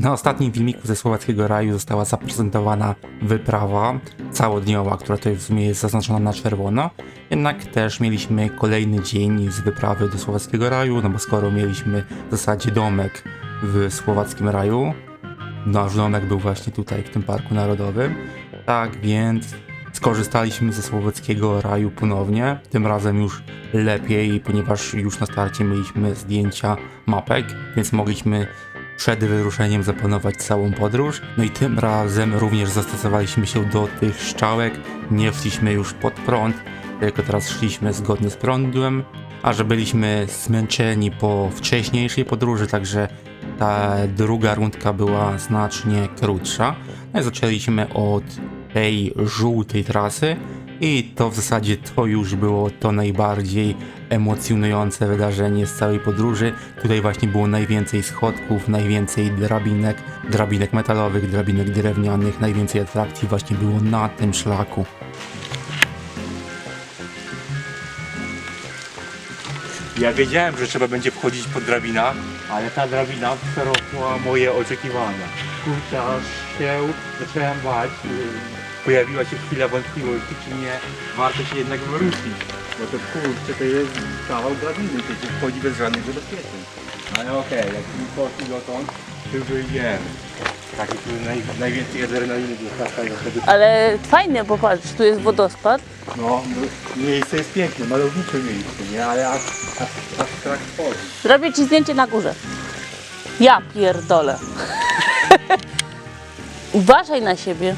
Na ostatnim filmiku ze Słowackiego Raju została zaprezentowana wyprawa całodniowa, która tutaj w sumie jest zaznaczona na czerwono. Jednak też mieliśmy kolejny dzień z wyprawy do Słowackiego Raju, no bo skoro mieliśmy w zasadzie domek w Słowackim Raju, nasz domek był właśnie tutaj w tym Parku Narodowym, tak więc skorzystaliśmy ze Słowackiego Raju ponownie, tym razem już lepiej, ponieważ już na starcie mieliśmy zdjęcia mapek, więc mogliśmy przed wyruszeniem zaplanować całą podróż. No i tym razem również zastosowaliśmy się do tych szczałek. Nie szliśmy już pod prąd, tylko teraz szliśmy zgodnie z prądem. A że byliśmy zmęczeni po wcześniejszej podróży, także ta druga rundka była znacznie krótsza. No i zaczęliśmy od tej żółtej trasy i to w zasadzie to już było to najbardziej emocjonujące wydarzenie z całej podróży. Tutaj właśnie było najwięcej schodków, najwięcej drabinek, drabinek metalowych, drabinek drewnianych, najwięcej atrakcji właśnie było na tym szlaku. Ja wiedziałem, że trzeba będzie wchodzić po drabinach, ale ta drabina przerosła moje oczekiwania. Kurczę, aż się zacząłem bać. y, Pojawiła się chwila wątpliwości, czy nie warto się jednak wyruszyć. Bo to kurczę, to jest kawał drabiny, to się wchodzi bez żadnych zabezpieczeń. Ale okej, jak mi poszli dotąd, to wyjdziemy. Taki tu naj, najwięcej adrenaliny dostarczają wtedy. Ale fajnie, bo patrz, tu jest wodospad. No, no, miejsce jest piękne, malownicze miejsce, nie? Ale aż, aż, aż tak wchodzi. Zrobię ci zdjęcie na górze. Ja pierdolę. Uważaj na siebie.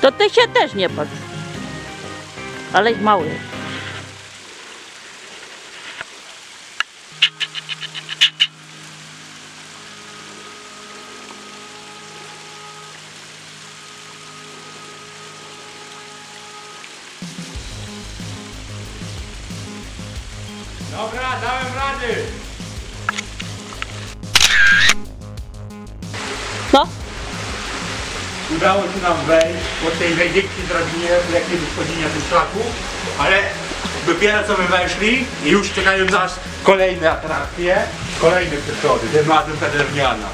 To ty się też nie patrz. Ale mały. Dobra, dałem rady! Udało się nam wejść po tej największej drabinie, jakiej wchodzili na tym szlaku, ale dopiero co my weszli i już czekają nas kolejne atrakcje, kolejne przeszkody, tym razem ta drewniana.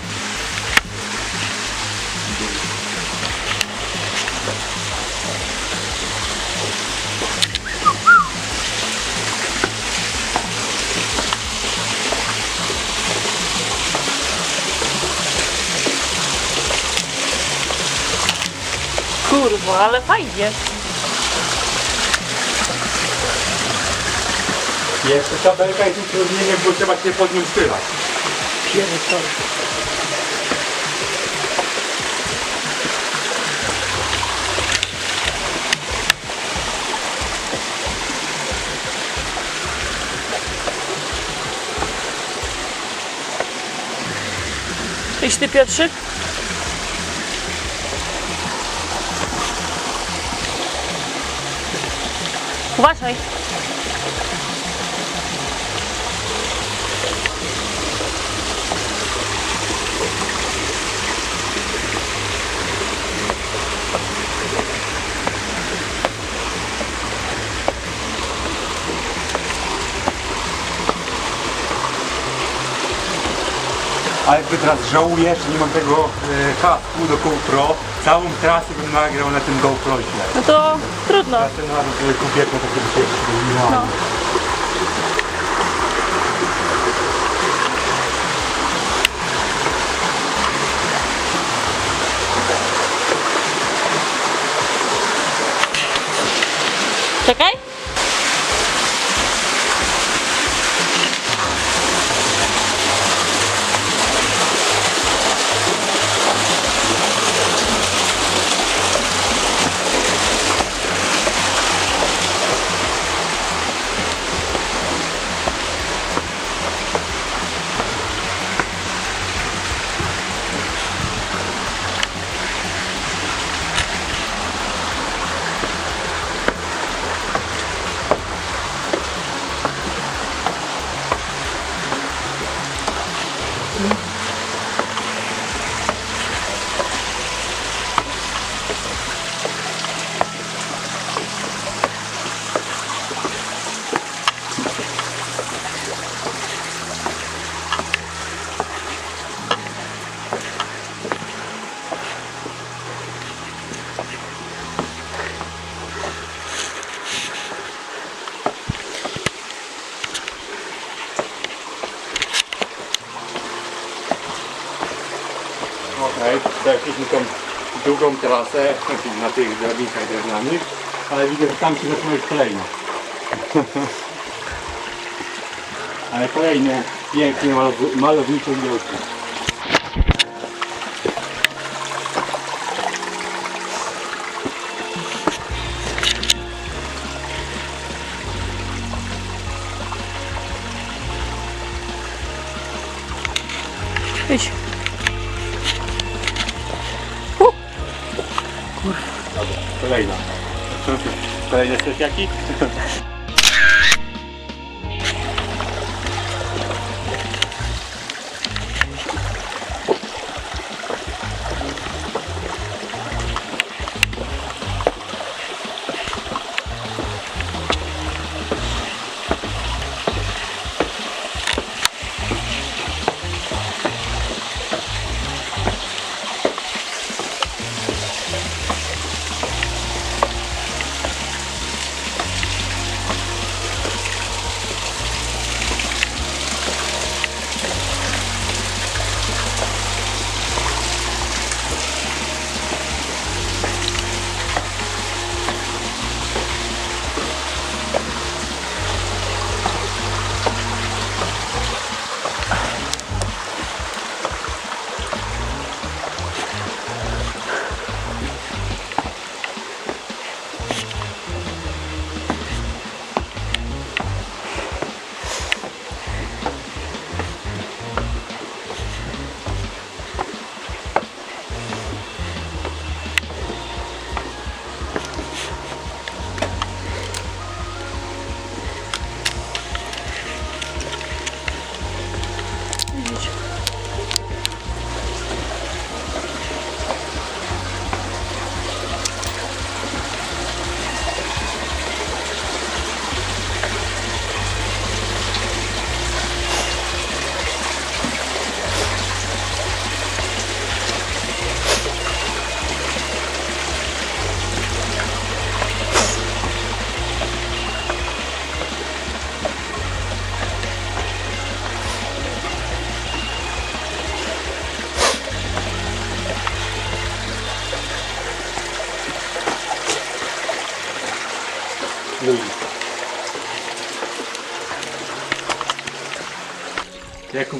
Kurwa, ale fajnie. Jeszcze tabelka jest utrudnieniem, bo trzeba się pod nią schylać. Pierdolę. Idź ty pierwszy? Uważaj. Ale jakby teraz żałuję, że nie mam tego e, do GoPro. Całą trasę bym nagrał na tym GoProsie. No to trudno. Ten nawet kupietno takie by się jeszcze No. Czekaj. Długą trasę na tych drabinkach drewnianych, ale widzę, że tam się zaczyna już kolejna. ale kolejne malow- malownicze widoki. Idź. Kolejna. Kolejne straciaki? Idź.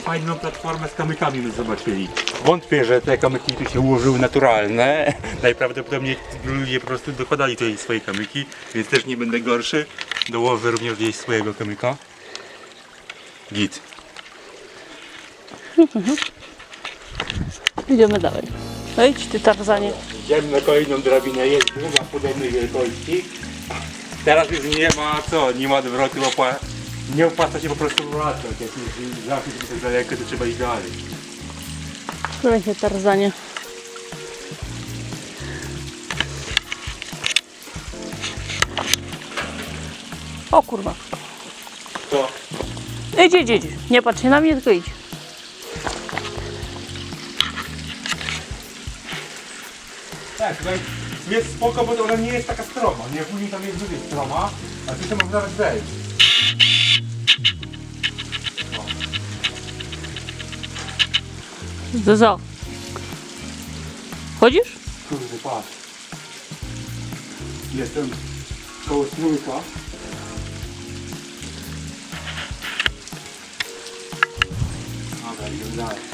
Fajną platformę z kamykami my zobaczyli. Wątpię, że te kamyki tu się ułożyły naturalne. Najprawdopodobniej ludzie po prostu dokładali tutaj swoje kamyki, więc też nie będę gorszy. Dołożę również gdzieś swojego kamyka. Git. Idziemy dalej. No idź ty Tarzanie. Idziemy na kolejną drabinę, jest druga podobnej wielkości. Teraz już nie ma co, nie ma odwrotu, opła... nie opłaca się po prostu wracać. Jak już zawsze tak daleko, to trzeba iść dalej. Której się Tarzanie. O kurwa. To Idź, idź, idź. Nie patrz się na mnie, tylko idź. Tak, tutaj jest spoko, bo ona nie jest taka stroma. Nie, później tam jest drugie stroma, a tu się można nawet wejść. To co? Chodzisz? Kurde, patrz. Jestem koło strójka. Dobra, idziemy dalej.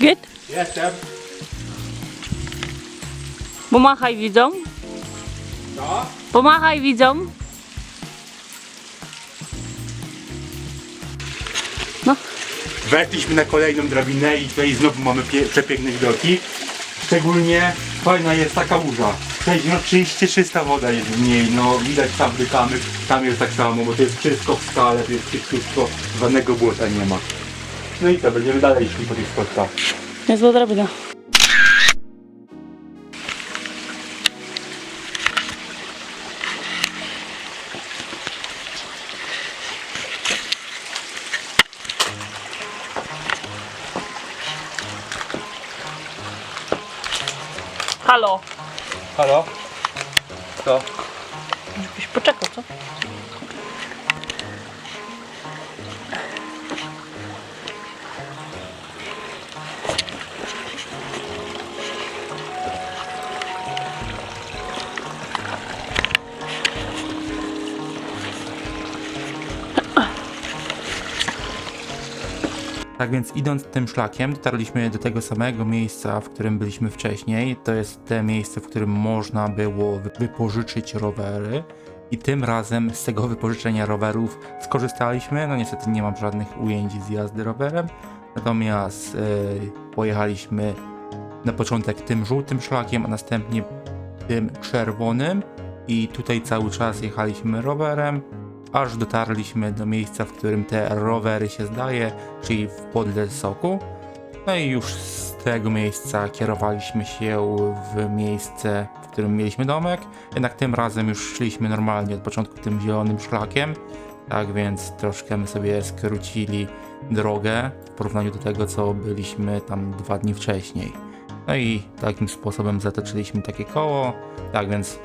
Git? Jestem. Pomachaj widzom. No. Pomachaj widzom. No, Weszliśmy na kolejną drabinę i tutaj znowu mamy przepiękne widoki. Szczególnie fajna jest taka burza. 63 ta woda jest w niej, no widać tam kamyk, tam jest tak samo, bo to jest wszystko w skale, to jest wszystko, żadnego błota nie ma. No i co, będziemy dalej szli po tych spotkach. niezła drabina. Halo, Halo? Co? byś poczekał, co? Tak więc idąc tym szlakiem, dotarliśmy do tego samego miejsca, w którym byliśmy wcześniej. To jest te miejsce, w którym można było wy- wypożyczyć rowery. I tym razem z tego wypożyczenia rowerów skorzystaliśmy. No niestety nie mam żadnych ujęć z jazdy rowerem. Natomiast e, pojechaliśmy na początek tym żółtym szlakiem, a następnie tym czerwonym. I tutaj cały czas jechaliśmy rowerem, aż dotarliśmy do miejsca, w którym te rowery się zdaje, czyli w Podle Soku. No i już z tego miejsca kierowaliśmy się w miejsce, w którym mieliśmy domek. Jednak tym razem już szliśmy normalnie od początku tym zielonym szlakiem. Tak więc troszkę my sobie skrócili drogę w porównaniu do tego, co byliśmy tam dwa dni wcześniej. No i takim sposobem zatoczyliśmy takie koło. Tak więc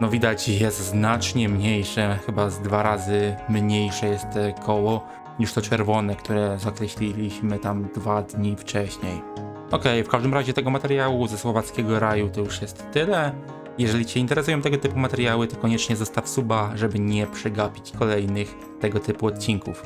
no widać jest znacznie mniejsze, chyba z dwa razy mniejsze jest koło niż to czerwone, które zakreśliliśmy tam dwa dni wcześniej. Okej, w każdym razie tego materiału ze słowackiego raju to już jest tyle. Jeżeli Cię interesują tego typu materiały, to koniecznie zostaw suba, żeby nie przegapić kolejnych tego typu odcinków.